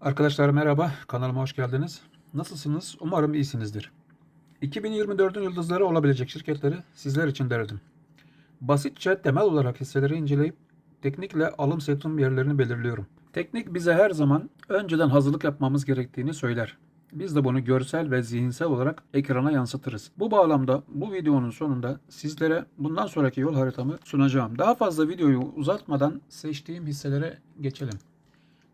Arkadaşlar merhaba, kanalıma hoş geldiniz. Nasılsınız? Umarım iyisinizdir. 2024'ün yıldızları olabilecek şirketleri sizler için derledim. Basitçe temel olarak hisseleri inceleyip teknikle alım satım yerlerini belirliyorum. Teknik bize her zaman önceden hazırlık yapmamız gerektiğini söyler. Biz de bunu görsel ve zihinsel olarak ekrana yansıtırız. Bu bağlamda bu videonun sonunda sizlere bundan sonraki yol haritamı sunacağım. Daha fazla videoyu uzatmadan seçtiğim hisselere geçelim.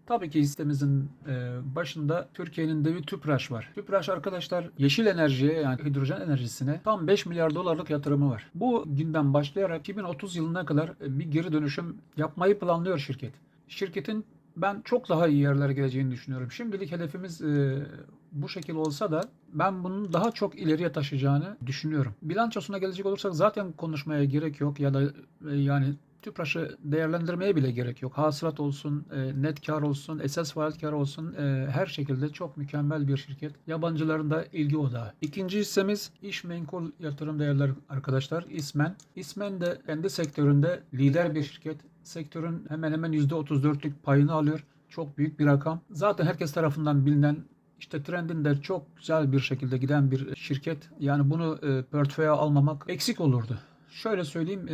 Tabii ki hissemizin e, başında Türkiye'nin devi Tüpraş var. Tüpraş arkadaşlar yeşil enerjiye yani hidrojen enerjisine tam 5 milyar dolarlık yatırımı var. Bu günden başlayarak 2030 yılına kadar e, bir geri dönüşüm yapmayı planlıyor şirket. Şirketin ben çok daha iyi yerlere geleceğini düşünüyorum. Şimdilik hedefimiz e, bu şekil olsa da ben bunun daha çok ileriye taşıyacağını düşünüyorum. Bilançosuna gelecek olursak zaten konuşmaya gerek yok ya da e, yani Tüpraş'ı değerlendirmeye bile gerek yok. Hasılat olsun, e, net kar olsun, esas faaliyet kar olsun e, her şekilde çok mükemmel bir şirket. Yabancıların da ilgi odağı. İkinci hissemiz iş menkul yatırım değerler arkadaşlar. İsmen. İsmen de kendi sektöründe lider bir şirket. Sektörün hemen hemen %34'lük payını alıyor. Çok büyük bir rakam. Zaten herkes tarafından bilinen işte trendinde çok güzel bir şekilde giden bir şirket. Yani bunu e, portföye almamak eksik olurdu. Şöyle söyleyeyim,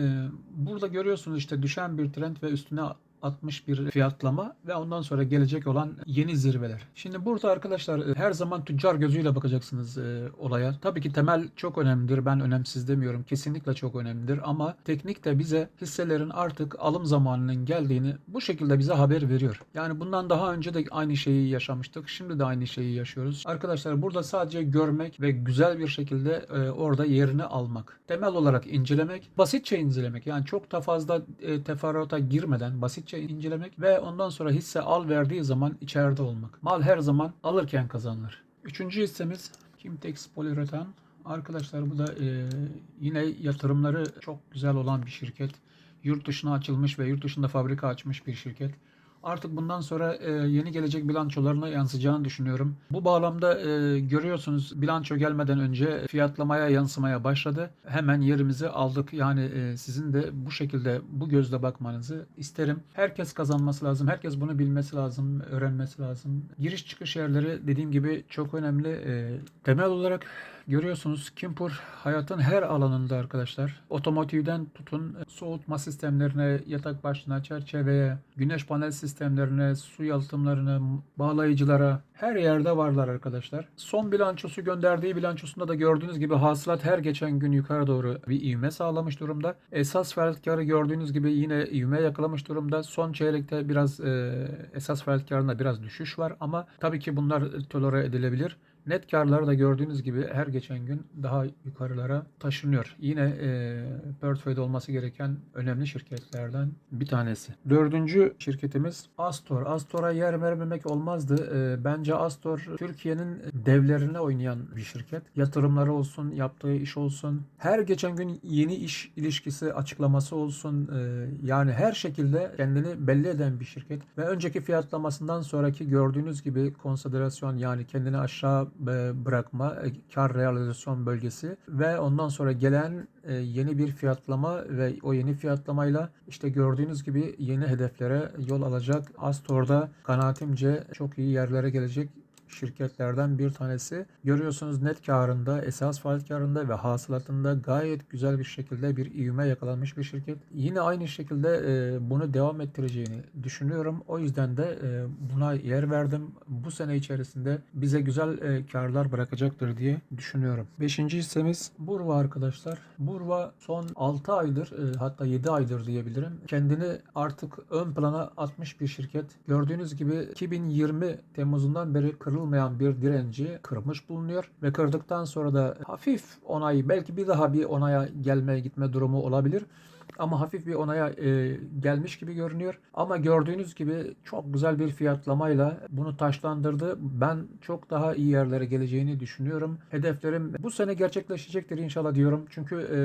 burada görüyorsunuz işte düşen bir trend ve üstüne atmış bir fiyatlama ve ondan sonra gelecek olan yeni zirveler. Şimdi burada arkadaşlar e, her zaman tüccar gözüyle bakacaksınız e, olaya. Tabii ki temel çok önemlidir. Ben önemsiz demiyorum. Kesinlikle çok önemlidir ama teknik de bize hisselerin artık alım zamanının geldiğini bu şekilde bize haber veriyor. Yani bundan daha önce de aynı şeyi yaşamıştık. Şimdi de aynı şeyi yaşıyoruz. Arkadaşlar burada sadece görmek ve güzel bir şekilde e, orada yerini almak. Temel olarak incelemek, basitçe incelemek. Yani çok da fazla e, teferruata girmeden basit basitçe incelemek ve ondan sonra hisse al verdiği zaman içeride olmak. Mal her zaman alırken kazanılır. Üçüncü hissemiz Kimtex Poliüretan. Arkadaşlar bu da e, yine yatırımları çok güzel olan bir şirket. Yurt dışına açılmış ve yurt dışında fabrika açmış bir şirket. Artık bundan sonra e, yeni gelecek bilançolarına yansıyacağını düşünüyorum. Bu bağlamda e, görüyorsunuz bilanço gelmeden önce fiyatlamaya yansımaya başladı. Hemen yerimizi aldık. Yani e, sizin de bu şekilde bu gözle bakmanızı isterim. Herkes kazanması lazım. Herkes bunu bilmesi lazım, öğrenmesi lazım. Giriş çıkış yerleri dediğim gibi çok önemli. Temel olarak görüyorsunuz Kimpur hayatın her alanında arkadaşlar. Otomotivden tutun soğutma sistemlerine, yatak başına, çerçeveye, güneş panel sistemlerine, su yalıtımlarına, bağlayıcılara her yerde varlar arkadaşlar. Son bilançosu gönderdiği bilançosunda da gördüğünüz gibi hasılat her geçen gün yukarı doğru bir ivme sağlamış durumda. Esas faaliyet gördüğünüz gibi yine ivme yakalamış durumda. Son çeyrekte biraz e, esas faaliyet biraz düşüş var ama tabii ki bunlar tolere edilebilir. Net karları da gördüğünüz gibi her geçen gün daha yukarılara taşınıyor. Yine e, portföyde olması gereken önemli şirketlerden bir tanesi. Dördüncü şirketimiz Astor. Astor'a yer vermemek olmazdı. E, bence Astor Türkiye'nin devlerine oynayan bir şirket. Yatırımları olsun, yaptığı iş olsun. Her geçen gün yeni iş ilişkisi açıklaması olsun. E, yani her şekilde kendini belli eden bir şirket. Ve önceki fiyatlamasından sonraki gördüğünüz gibi konsiderasyon yani kendini aşağı bırakma, e, kar realizasyon bölgesi ve ondan sonra gelen e, yeni bir fiyatlama ve o yeni fiyatlamayla işte gördüğünüz gibi yeni hedeflere yol alacak. Astor'da kanaatimce çok iyi yerlere gelecek şirketlerden bir tanesi. Görüyorsunuz net karında, esas faaliyet karında ve hasılatında gayet güzel bir şekilde bir ivme yakalanmış bir şirket. Yine aynı şekilde e, bunu devam ettireceğini düşünüyorum. O yüzden de e, buna yer verdim. Bu sene içerisinde bize güzel e, karlar bırakacaktır diye düşünüyorum. Beşinci hissemiz Burva arkadaşlar. Burva son 6 aydır e, hatta 7 aydır diyebilirim. Kendini artık ön plana atmış bir şirket. Gördüğünüz gibi 2020 Temmuz'undan beri kırılmayan bir direnci kırmış bulunuyor ve kırdıktan sonra da hafif onay belki bir daha bir onaya gelme gitme durumu olabilir. Ama hafif bir onaya e, gelmiş gibi görünüyor. Ama gördüğünüz gibi çok güzel bir fiyatlamayla bunu taşlandırdı. Ben çok daha iyi yerlere geleceğini düşünüyorum. Hedeflerim bu sene gerçekleşecektir inşallah diyorum. Çünkü e,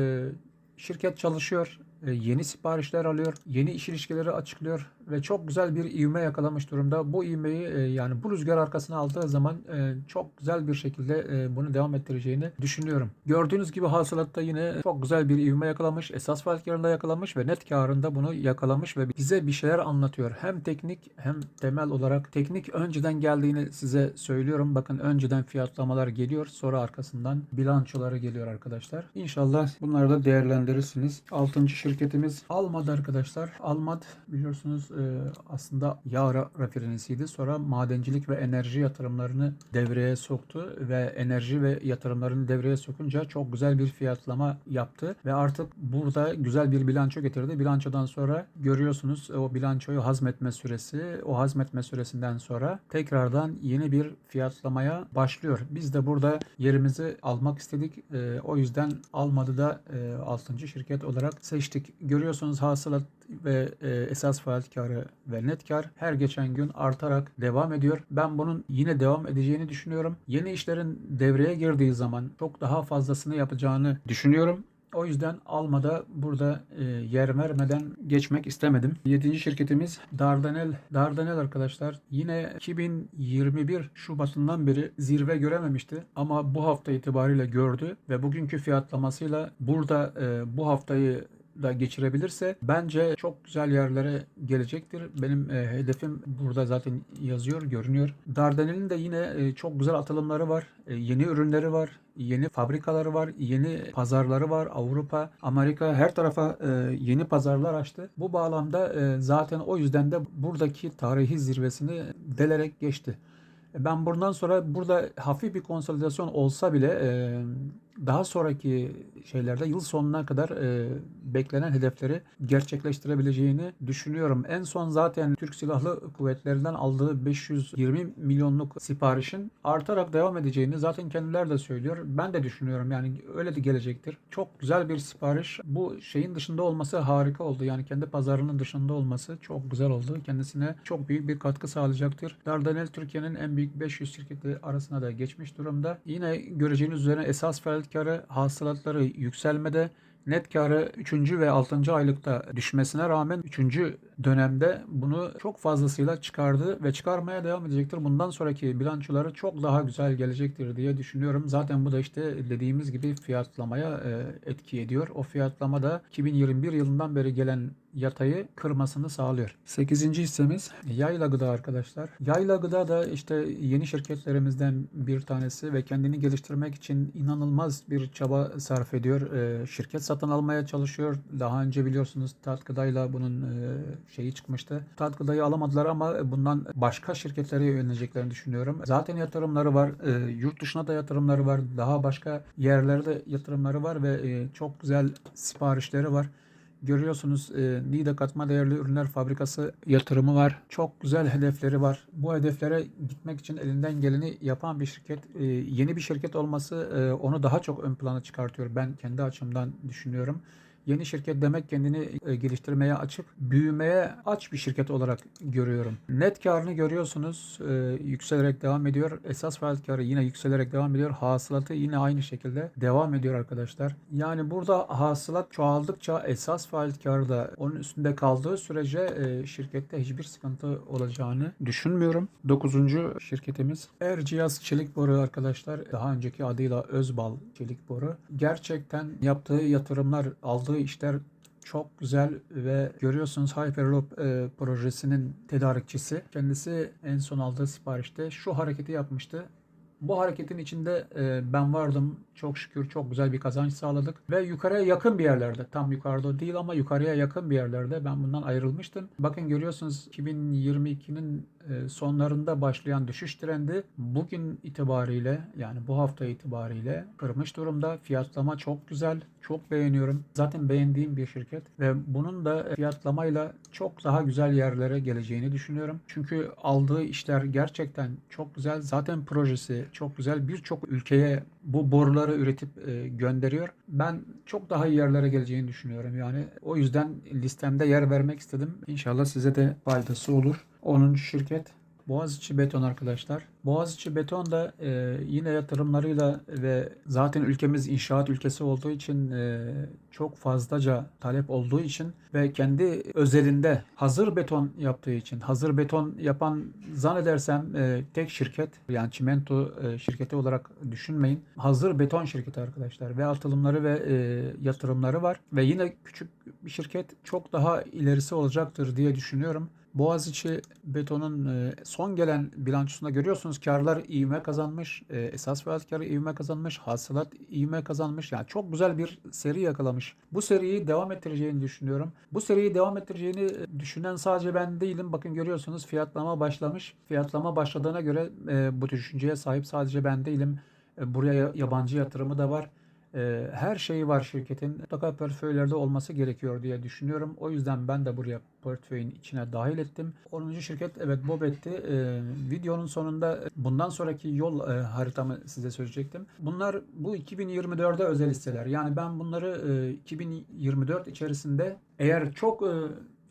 şirket çalışıyor. E, yeni siparişler alıyor, yeni iş ilişkileri açıklıyor ve çok güzel bir ivme yakalamış durumda. Bu ivmeyi e, yani bu rüzgar arkasına aldığı zaman e, çok güzel bir şekilde bunu devam ettireceğini düşünüyorum. Gördüğünüz gibi hasılatta yine çok güzel bir ivme yakalamış. Esas fiyat karında yakalamış ve net karında bunu yakalamış ve bize bir şeyler anlatıyor. Hem teknik hem temel olarak teknik önceden geldiğini size söylüyorum. Bakın önceden fiyatlamalar geliyor. Sonra arkasından bilançoları geliyor arkadaşlar. İnşallah bunları da değerlendirirsiniz. Altıncı şirketimiz Almad arkadaşlar. Almad biliyorsunuz e, aslında yağ ra- rafinerisiydi. Sonra madencilik ve enerji yatırımlarını devreye soktu ve enerji ve yatırımlarını devreye sokunca çok güzel bir fiyatlama yaptı ve artık burada güzel bir bilanço getirdi. Bilançodan sonra görüyorsunuz o bilançoyu hazmetme süresi, o hazmetme süresinden sonra tekrardan yeni bir fiyatlamaya başlıyor. Biz de burada yerimizi almak istedik. E, o yüzden almadı da e, 6. şirket olarak seçtik. Görüyorsunuz hasılat ve e, esas faaliyet karı ve net kar her geçen gün artarak devam ediyor. Ben bunun yine devam edeceğini düşünüyorum. Yeni işlerin devreye girdiği zaman çok daha fazlasını yapacağını düşünüyorum. O yüzden almada burada e, yer vermeden geçmek istemedim. 7. şirketimiz Dardanel. Dardanel arkadaşlar yine 2021 Şubat'ından beri zirve görememişti. Ama bu hafta itibariyle gördü ve bugünkü fiyatlamasıyla burada e, bu haftayı da geçirebilirse bence çok güzel yerlere gelecektir. Benim e, hedefim burada zaten yazıyor, görünüyor. Dardanel'in de yine e, çok güzel atılımları var. E, yeni ürünleri var. Yeni fabrikaları var, yeni pazarları var. Avrupa, Amerika her tarafa e, yeni pazarlar açtı. Bu bağlamda e, zaten o yüzden de buradaki tarihi zirvesini delerek geçti. Ben buradan sonra burada hafif bir konsolidasyon olsa bile e, daha sonraki şeylerde yıl sonuna kadar e, beklenen hedefleri gerçekleştirebileceğini düşünüyorum. En son zaten Türk Silahlı Kuvvetleri'nden aldığı 520 milyonluk siparişin artarak devam edeceğini zaten kendileri de söylüyor. Ben de düşünüyorum yani öyle de gelecektir. Çok güzel bir sipariş. Bu şeyin dışında olması harika oldu. Yani kendi pazarının dışında olması çok güzel oldu. Kendisine çok büyük bir katkı sağlayacaktır. Dardanel Türkiye'nin en büyük 500 şirketi arasına da geçmiş durumda. Yine göreceğiniz üzere esas faaliyet karı hasılatları yükselmede net karı 3. ve 6. aylıkta düşmesine rağmen 3. dönemde bunu çok fazlasıyla çıkardı ve çıkarmaya devam edecektir. Bundan sonraki bilançoları çok daha güzel gelecektir diye düşünüyorum. Zaten bu da işte dediğimiz gibi fiyatlamaya e, etki ediyor. O fiyatlama da 2021 yılından beri gelen yatayı kırmasını sağlıyor. 8. hissemiz Yayla Gıda arkadaşlar. Yayla Gıda da işte yeni şirketlerimizden bir tanesi ve kendini geliştirmek için inanılmaz bir çaba sarf ediyor. Ee, şirket satın almaya çalışıyor. Daha önce biliyorsunuz Tat Gıda'yla bunun e, şeyi çıkmıştı. Tat Gıda'yı alamadılar ama bundan başka şirketlere yöneleceklerini düşünüyorum. Zaten yatırımları var. Ee, yurt dışına da yatırımları var. Daha başka yerlerde yatırımları var ve e, çok güzel siparişleri var. Görüyorsunuz e, NİDA katma değerli ürünler fabrikası yatırımı var. Çok güzel hedefleri var. Bu hedeflere gitmek için elinden geleni yapan bir şirket. E, yeni bir şirket olması e, onu daha çok ön plana çıkartıyor. Ben kendi açımdan düşünüyorum. Yeni şirket demek kendini e, geliştirmeye açık, büyümeye aç bir şirket olarak görüyorum. Net karını görüyorsunuz e, yükselerek devam ediyor. Esas faaliyet karı yine yükselerek devam ediyor. Hasılatı yine aynı şekilde devam ediyor arkadaşlar. Yani burada hasılat çoğaldıkça esas faaliyet karı da onun üstünde kaldığı sürece e, şirkette hiçbir sıkıntı olacağını düşünmüyorum. Dokuzuncu şirketimiz Erciyes Çelik Boru arkadaşlar. Daha önceki adıyla Özbal Çelik Boru. Gerçekten yaptığı yatırımlar, aldığı işler çok güzel ve görüyorsunuz Hyperloop e, projesinin tedarikçisi. Kendisi en son aldığı siparişte şu hareketi yapmıştı. Bu hareketin içinde e, ben vardım. Çok şükür çok güzel bir kazanç sağladık. Ve yukarıya yakın bir yerlerde, tam yukarıda değil ama yukarıya yakın bir yerlerde ben bundan ayrılmıştım. Bakın görüyorsunuz 2022'nin e, sonlarında başlayan düşüş trendi bugün itibariyle yani bu hafta itibariyle kırmış durumda. Fiyatlama çok güzel. Çok beğeniyorum. Zaten beğendiğim bir şirket ve bunun da fiyatlamayla çok daha güzel yerlere geleceğini düşünüyorum. Çünkü aldığı işler gerçekten çok güzel. Zaten projesi çok güzel. Birçok ülkeye bu boruları üretip e, gönderiyor. Ben çok daha iyi yerlere geleceğini düşünüyorum. Yani o yüzden listemde yer vermek istedim. İnşallah size de faydası olur. 10. şirket Boğaziçi Beton arkadaşlar. Boğaziçi Beton da e, yine yatırımlarıyla ve zaten ülkemiz inşaat ülkesi olduğu için e, çok fazlaca talep olduğu için ve kendi özelinde hazır beton yaptığı için hazır beton yapan zannedersem e, tek şirket yani çimento e, şirketi olarak düşünmeyin. Hazır beton şirketi arkadaşlar ve atılımları ve e, yatırımları var ve yine küçük bir şirket çok daha ilerisi olacaktır diye düşünüyorum. Boğaziçi Beton'un e, son gelen bilançosunda görüyorsunuz karlar ivme kazanmış, e, esas fiyat karı ivme kazanmış, hasılat ivme kazanmış. Yani çok güzel bir seri yakalamış. Bu seriyi devam ettireceğini düşünüyorum. Bu seriyi devam ettireceğini e, düşünen sadece ben değilim. Bakın görüyorsunuz fiyatlama başlamış. Fiyatlama başladığına göre bu düşünceye sahip sadece ben değilim. Buraya yabancı yatırımı da var. E, Her şeyi var şirketin. Mutlaka portföylerde olması gerekiyor diye düşünüyorum. O yüzden ben de buraya portföyün içine dahil ettim. 10. şirket evet Bobet'ti. E, videonun sonunda bundan sonraki yol e, haritamı size söyleyecektim. Bunlar bu 2024'e özel hisseler. Yani ben bunları e, 2024 içerisinde eğer çok e,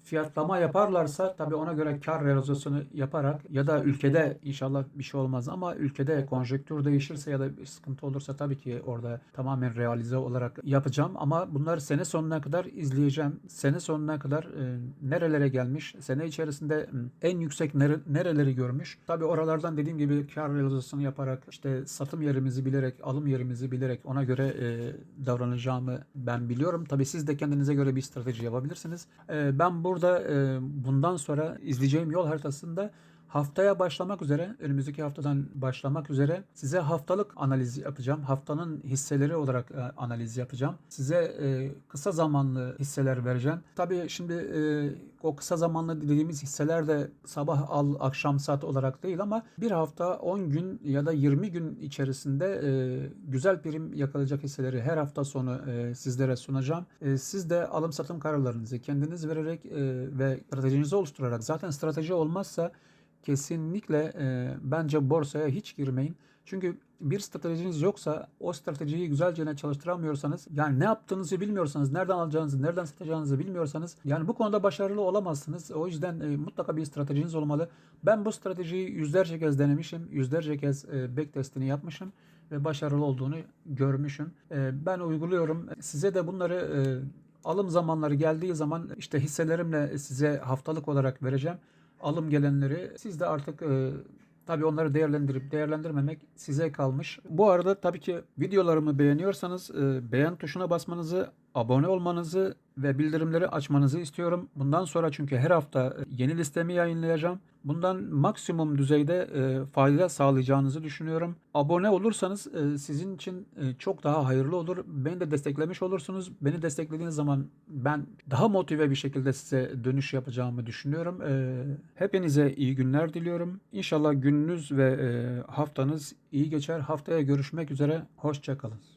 fiyatlama yaparlarsa tabii ona göre kar realizasyonu yaparak ya da ülkede inşallah bir şey olmaz ama ülkede konjektür değişirse ya da bir sıkıntı olursa tabii ki orada tamamen realize olarak yapacağım ama bunları sene sonuna kadar izleyeceğim. Sene sonuna kadar e, nerelere gelmiş, sene içerisinde en yüksek nere- nereleri görmüş. Tabii oralardan dediğim gibi kar realizasyonu yaparak işte satım yerimizi bilerek, alım yerimizi bilerek ona göre e, davranacağımı ben biliyorum. Tabii siz de kendinize göre bir strateji yapabilirsiniz. E, ben burada bundan sonra izleyeceğim yol haritasında haftaya başlamak üzere, önümüzdeki haftadan başlamak üzere size haftalık analiz yapacağım. Haftanın hisseleri olarak e, analiz yapacağım. Size e, kısa zamanlı hisseler vereceğim. Tabii şimdi e, o kısa zamanlı dediğimiz hisseler de sabah al akşam saat olarak değil ama bir hafta 10 gün ya da 20 gün içerisinde e, güzel prim yakalayacak hisseleri her hafta sonu e, sizlere sunacağım. E, siz de alım satım kararlarınızı kendiniz vererek e, ve stratejinizi oluşturarak zaten strateji olmazsa kesinlikle e, bence borsaya hiç girmeyin. Çünkü bir stratejiniz yoksa o stratejiyi güzelce çalıştıramıyorsanız yani ne yaptığınızı bilmiyorsanız, nereden alacağınızı, nereden satacağınızı bilmiyorsanız yani bu konuda başarılı olamazsınız. O yüzden e, mutlaka bir stratejiniz olmalı. Ben bu stratejiyi yüzlerce kez denemişim. Yüzlerce kez e, backtestini yapmışım ve başarılı olduğunu görmüşüm. E, ben uyguluyorum. Size de bunları e, alım zamanları geldiği zaman işte hisselerimle size haftalık olarak vereceğim alım gelenleri siz de artık e, tabii onları değerlendirip değerlendirmemek size kalmış. Bu arada tabii ki videolarımı beğeniyorsanız e, beğen tuşuna basmanızı, abone olmanızı ve bildirimleri açmanızı istiyorum. Bundan sonra çünkü her hafta e, yeni listemi yayınlayacağım. Bundan maksimum düzeyde e, fayda sağlayacağınızı düşünüyorum. Abone olursanız e, sizin için çok daha hayırlı olur. Beni de desteklemiş olursunuz. Beni desteklediğiniz zaman ben daha motive bir şekilde size dönüş yapacağımı düşünüyorum. Hepinize iyi günler diliyorum. İnşallah gününüz ve haftanız iyi geçer. Haftaya görüşmek üzere. Hoşçakalın.